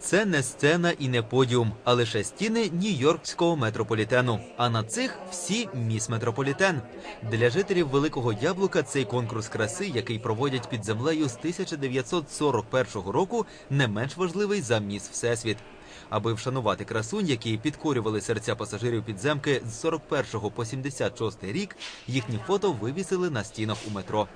Це не сцена і не подіум, а лише стіни Нью-Йоркського метрополітену. А на цих всі міс метрополітен. Для жителів Великого Яблука цей конкурс краси, який проводять під землею з 1941 року, не менш важливий за міс Всесвіт. Аби вшанувати красунь, які підкорювали серця пасажирів підземки з 41 по 76 рік, їхні фото вивісили на стінах у метро.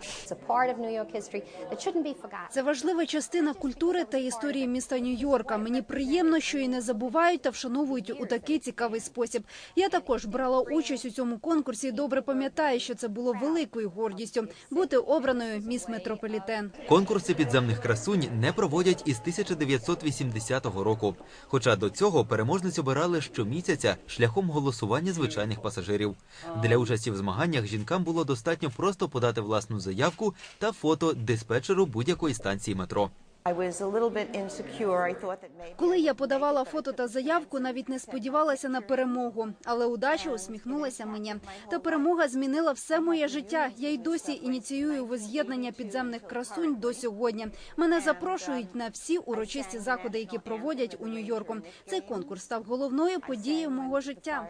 Це важлива частина культури та історії міста Нью-Йорка. Мені приємно, що і не забувають та вшановують у такий цікавий спосіб. Я також брала участь у цьому конкурсі. і Добре пам'ятаю, що це було великою гордістю бути обраною міс метрополітен. Конкурси підземних красунь не проводять із 1980 року. Хоча до цього переможниць обирали щомісяця шляхом голосування звичайних пасажирів. Для участі в змаганнях жінкам було достатньо просто подати власну заявку та фото диспетчеру будь-якої станції метро. Коли я подавала фото та заявку, навіть не сподівалася на перемогу, але удача усміхнулася мені. Та перемога змінила все моє життя. Я й досі ініціюю воз'єднання підземних красунь до сьогодні. Мене запрошують на всі урочисті заходи, які проводять у Нью-Йорку. Цей конкурс став головною подією мого життя.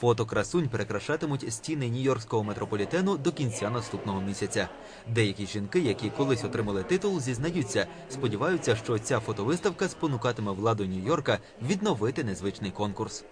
Фото красунь перекрашатимуть стіни Нью-Йоркського метрополітену до кінця наступного місяця. Деякі жінки, які колись отримали титул, зізнаються, сподіваються, що ця фотовиставка спонукатиме владу Нью-Йорка відновити незвичний конкурс.